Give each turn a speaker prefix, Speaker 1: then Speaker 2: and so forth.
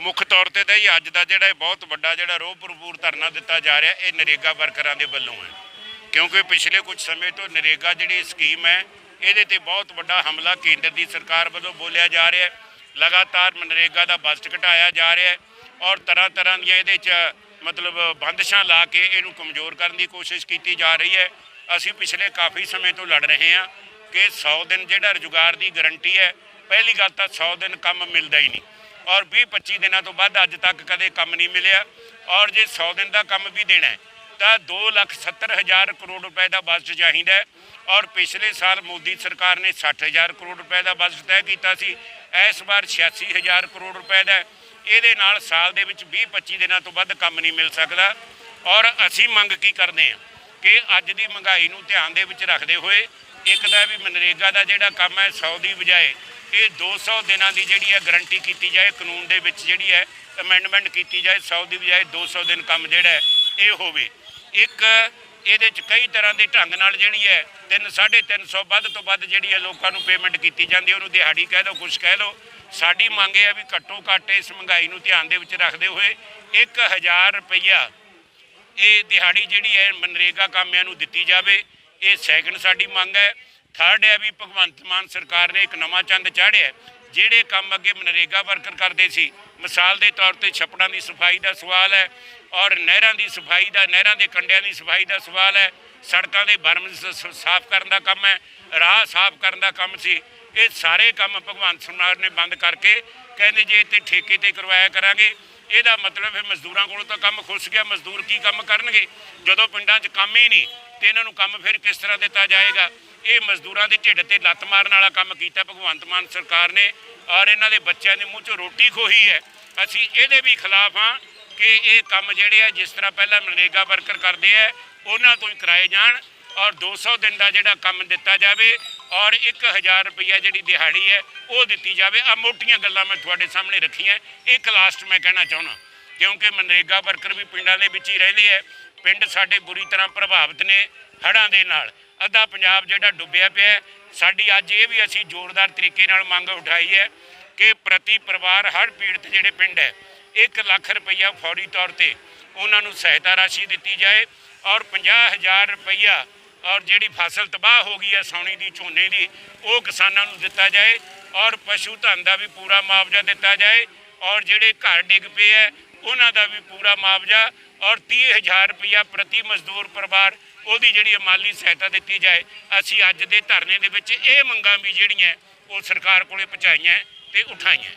Speaker 1: ਮੁੱਖ ਤੌਰ ਤੇ ਤਾਂ ਇਹ ਅੱਜ ਦਾ ਜਿਹੜਾ ਇਹ ਬਹੁਤ ਵੱਡਾ ਜਿਹੜਾ ਰੋਹ ਭਰਪੂਰ ਧਰਨਾ ਦਿੱਤਾ ਜਾ ਰਿਹਾ, ਇਹ ਨਰੇਗਾ ਵਰਕਰਾਂ ਦੇ ਵੱਲੋਂ ਹੈ। ਕਿਉਂਕਿ ਪਿਛਲੇ ਕੁਝ ਸਮੇਂ ਤੋਂ ਨਰੇਗਾ ਜਿਹੜੀ ਸਕੀਮ ਹੈ, ਇਹਦੇ ਤੇ ਬਹੁਤ ਵੱਡਾ ਹਮਲਾ ਕੇਂਦਰ ਦੀ ਸਰਕਾਰ ਵੱਲੋਂ ਬੋਲਿਆ ਜਾ ਰਿਹਾ ਹੈ। ਲਗਾਤਾਰ ਮਨਰੇਗਾ ਦਾ ਬਜਟ ਘਟਾਇਆ ਜਾ ਰਿਹਾ ਹੈ ਔਰ ਤਰ੍ਹਾਂ ਤਰ੍ਹਾਂ ਦੀਆਂ ਇਹਦੇ 'ਚ ਮਤਲਬ ਬੰਦਸ਼ਾਂ ਲਾ ਕੇ ਇਹਨੂੰ ਕਮਜ਼ੋਰ ਕਰਨ ਦੀ ਕੋਸ਼ਿਸ਼ ਕੀਤੀ ਜਾ ਰਹੀ ਹੈ। ਅਸੀਂ ਪਿਛਲੇ ਕਾਫੀ ਸਮੇਂ ਤੋਂ ਲੜ ਰਹੇ ਹਾਂ ਕਿ 100 ਦਿਨ ਜਿਹੜਾ ਰੁਜ਼ਗਾਰ ਦੀ ਗਾਰੰਟੀ ਹੈ, ਪਹਿਲੀ ਗੱਲ ਤਾਂ 100 ਦਿਨ ਕੰਮ ਮਿਲਦਾ ਹੀ ਨਹੀਂ। ਔਰ 20 25 ਦਿਨਾਂ ਤੋਂ ਬਾਅਦ ਅੱਜ ਤੱਕ ਕਦੇ ਕੰਮ ਨਹੀਂ ਮਿਲਿਆ। ਔਰ ਜੇ 100 ਦਿਨ ਦਾ ਕੰਮ ਵੀ ਦੇਣਾ ਤਾਂ 2 ਲੱਖ 70 ਹਜ਼ਾਰ ਕਰੋੜ ਰੁਪਏ ਦਾ ਬਜਟ ਚਾਹੀਦਾ ਹੈ। ਔਰ ਪਿਛਲੇ ਸਾਲ ਮੋਦੀ ਸਰਕਾਰ ਨੇ 60 ਹਜ਼ਾਰ ਕਰੋੜ ਰੁਪਏ ਦਾ ਬਜਟ ਤੈਅ ਕੀਤਾ ਸੀ। ਇਸ ਵਾਰ 86 ਹਜ਼ਾਰ ਕਰੋੜ ਰੁਪਏ ਦਾ ਇਹਦੇ ਨਾਲ ਸਾਲ ਦੇ ਵਿੱਚ 20 25 ਦਿਨਾਂ ਤੋਂ ਵੱਧ ਕੰਮ ਨਹੀਂ ਮਿਲ ਸਕਦਾ। ਔਰ ਅਸੀਂ ਮੰਗ ਕੀ ਕਰਦੇ ਹਾਂ ਕਿ ਅੱਜ ਦੀ ਮਹਿੰਗਾਈ ਨੂੰ ਧਿਆਨ ਦੇ ਵਿੱਚ ਰੱਖਦੇ ਹੋਏ ਇੱਕ ਦਾ ਵੀ ਮਨਰੇਗਾ ਦਾ ਜਿਹੜਾ ਕੰਮ ਹੈ 100 ਦੀ ਬਜਾਏ ਇਹ 200 ਦਿਨਾਂ ਦੀ ਜਿਹੜੀ ਹੈ ਗਾਰੰਟੀ ਕੀਤੀ ਜਾਏ, ਕਾਨੂੰਨ ਦੇ ਵਿੱਚ ਜਿਹੜੀ ਹੈ ਅਮੈਂਡਮੈਂਟ ਕੀਤੀ ਜਾਏ 100 ਦੀ ਬਜਾਏ 200 ਦਿਨ ਕੰਮ ਜਿਹੜਾ ਇਹ ਹੋਵੇ। ਇੱਕ ਇਹਦੇ ਚ ਕਈ ਤਰ੍ਹਾਂ ਦੇ ਢੰਗ ਨਾਲ ਜਿਹੜੀ ਹੈ 3 350 ਵੱਧ ਤੋਂ ਵੱਧ ਜਿਹੜੀ ਹੈ ਲੋਕਾਂ ਨੂੰ ਪੇਮੈਂਟ ਕੀਤੀ ਜਾਂਦੀ ਹੈ, ਉਹਨੂੰ ਦਿਹਾੜੀ ਕਹਿ ਲਓ ਕੁਛ ਕਹਿ ਲਓ ਸਾਡੀ ਮੰਗ ਇਹ ਹੈ ਵੀ ਘੱਟੋ ਘੱਟ ਇਸ ਮਹਿੰਗਾਈ ਨੂੰ ਧਿਆਨ ਦੇ ਵਿੱਚ ਰੱਖਦੇ ਹੋਏ 1000 ਰੁਪਈਆ ਇਹ ਦਿਹਾੜੀ ਜਿਹੜੀ ਹੈ ਮਨਰੇਗਾ ਕਾਮਿਆਂ ਨੂੰ ਦਿੱਤੀ ਜਾਵੇ। ਇਹ ਸੈਕੰਡ ਸਾਡੀ ਮੰਗ ਹੈ। ਥਰਡ ਹੈ ਵੀ ਭਗਵੰਤ ਮਾਨ ਸਰਕਾਰ ਨੇ ਇੱਕ ਨਵਾਂ ਚੰਦ ਚਾੜਿਆ ਜਿਹੜੇ ਕੰਮ ਅੱਗੇ ਮਨਰੇਗਾ ਵਰਕਰ ਕਰਦੇ ਸੀ। ਮਿਸਾਲ ਦੇ ਤੌਰ ਤੇ ਛੱਪੜਾਂ ਦੀ ਸਫ਼ਾਈ ਦਾ ਸਵਾਲ ਹੈ ਔਰ ਨਹਿਰਾਂ ਦੀ ਸਫ਼ਾਈ ਦਾ, ਨਹਿਰਾਂ ਦੇ ਕੰਢਿਆਂ ਦੀ ਸਫ਼ਾਈ ਦਾ ਸਵਾਲ ਹੈ। ਸੜਕਾਂ ਦੇ ਬਰਮ ਸਾਫ਼ ਕਰਨ ਦਾ ਕੰਮ ਹੈ, ਰਾਹ ਸਾਫ਼ ਕਰਨ ਦਾ ਕੰਮ ਸੀ। ਇਹ ਸਾਰੇ ਕੰਮ ਭਗਵੰਤ ਸਰਕਾਰ ਨੇ ਬੰਦ ਕਰਕੇ ਕਹਿੰਦੇ ਜੇ ਤੇ ਠੇਕੇ ਤੇ ਕਰਵਾਇਆ ਕਰਾਂਗੇ, ਇਹਦਾ ਮਤਲਬ ਹੈ ਮਜ਼ਦੂਰਾਂ ਕੋਲੋਂ ਤਾਂ ਕੰਮ ਖੁੱਸ ਗਿਆ, ਮਜ਼ਦੂਰ ਕੀ ਕੰਮ ਕਰਨਗੇ? ਜਦੋਂ ਪਿੰਡਾਂ 'ਚ ਕੰਮ ਹੀ ਨਹੀਂ, ਤੇ ਇਹਨਾਂ ਨੂੰ ਕੰਮ ਫਿਰ ਕਿਸ ਤਰ੍ਹਾਂ ਦਿੱਤਾ ਜਾਏਗਾ? ਇਹ ਮਜ਼ਦੂਰਾਂ ਦੇ ਢਿੱਡ ਤੇ ਲੱਤ ਮਾਰਨ ਵਾਲਾ ਕੰਮ ਕੀਤਾ। ਭਗਵੰਤ ਮਾਨ ਸਰਕਾਰ ਨੇ ਔਰ ਇਹਨਾਂ ਦੇ ਬੱਚਿਆਂ ਦੇ ਮੂੰਹ 'ਚੋਂ ਰੋਟੀ ਖੋਹੀ ਹੈ। ਅਸੀਂ ਇਹਦੇ ਵੀ ਖਿਲਾਫ ਹਾਂ ਕਿ ਇਹ ਕੰਮ ਜਿਹੜੇ ਆ, ਜਿਸ ਤਰ੍ਹਾਂ ਪਹਿਲਾਂ ਮਨਰੇਗਾ ਵਰਕਰ ਕਰਦੇ ਆ, ਉਹਨਾਂ ਤੋਂ ਹੀ ਕਰਾਏ ਜਾਣ ਔਰ 200 ਦਿਨ ਦਾ ਜਿਹੜਾ ਕੰਮ ਦਿੱਤਾ ਜਾਵੇ ਔਰ 1000 ਰੁਪਈਆ ਜਿਹੜੀ ਦਿਹਾੜੀ ਹੈ, ਉਹ ਦਿੱਤੀ ਜਾਵੇ। ਆ ਮੋਟੀਆਂ ਗੱਲਾਂ ਮੈਂ ਤੁਹਾਡੇ ਸਾਹਮਣੇ ਰੱਖੀਆਂ। ਇੱਕ ਲਾਸਟ ਮੈਂ ਕਹਿਣਾ ਚਾਹੁੰਦਾ, ਕਿਉਂਕਿ ਮਨਰੇਗਾ ਵਰਕਰ ਵੀ ਪਿੰਡਾਂ ਦੇ ਵਿੱਚ ਹੀ ਰਹਿੰਦੇ ਹੈ ਪਿੰਡ ਸਾਡੇ ਬੁਰੀ ਤਰ੍ਹਾਂ ਪ੍ਰਭਾਵਿਤ ਨੇ ਹੜ੍ਹਾਂ ਦੇ ਨਾਲ। ਅੱਧਾ ਪੰਜਾਬ ਜਿਹੜਾ ਡੁੱਬਿਆ ਪਿਆ ਸਾਡੀ ਅੱਜ ਇਹ ਵੀ ਅਸੀਂ ਜ਼ੋਰਦਾਰ ਤਰੀਕੇ ਨਾਲ ਮੰਗ ਉਠਾਈ ਹੈ ਕਿ ਪ੍ਰਤੀ ਪਰਿਵਾਰ ਹਰ ਪੀੜਤ ਜਿਹੜੇ ਪਿੰਡ ਹੈ 1 ਲੱਖ ਰੁਪਈਆ ਫੌਰੀ ਤੌਰ ਤੇ ਉਹਨਾਂ ਨੂੰ ਸਹਾਇਤਾ ਰਾਸ਼ੀ ਦਿੱਤੀ ਜਾਏ ਔਰ 50000 ਰੁਪਈਆ ਔਰ ਜਿਹੜੀ ਫਸਲ ਤਬਾਹ ਹੋ ਗਈ ਹੈ ਸੌਣੀ ਦੀ, ਝੋਨੇ ਦੀ, ਉਹ ਕਿਸਾਨਾਂ ਨੂੰ ਦਿੱਤਾ ਜਾਏ ਔਰ ਪਸ਼ੂ ਧਨ ਦਾ ਵੀ ਪੂਰਾ ਮੁਆਵਜ਼ਾ ਦਿੱਤਾ ਜਾਏ ਔਰ ਜਿਹੜੇ ਘਰ ਡਿੱਗ ਪਏ ਹੈ ਉਹਨਾਂ ਦਾ ਵੀ ਪੂਰਾ ਮੁਆਵਜ਼ਾ ਔਰ 30000 ਰੁਪਇਆ ਪ੍ਰਤੀ ਮਜ਼ਦੂਰ ਪਰਿਵਾਰ ਉਹਦੀ ਜਿਹੜੀ ਮਾਲੀ ਸਹਾਇਤਾ ਦਿੱਤੀ ਜਾਏ। ਅਸੀਂ ਅੱਜ ਦੇ ਧਰਨੇ ਦੇ ਵਿੱਚ ਇਹ ਮੰਗਾਂ ਵੀ ਜਿਹੜੀਆਂ ਉਹ ਸਰਕਾਰ ਕੋਲੇ ਪਹੁੰਚਾਈਆਂ ਤੇ ਉਠਾਈਆਂ।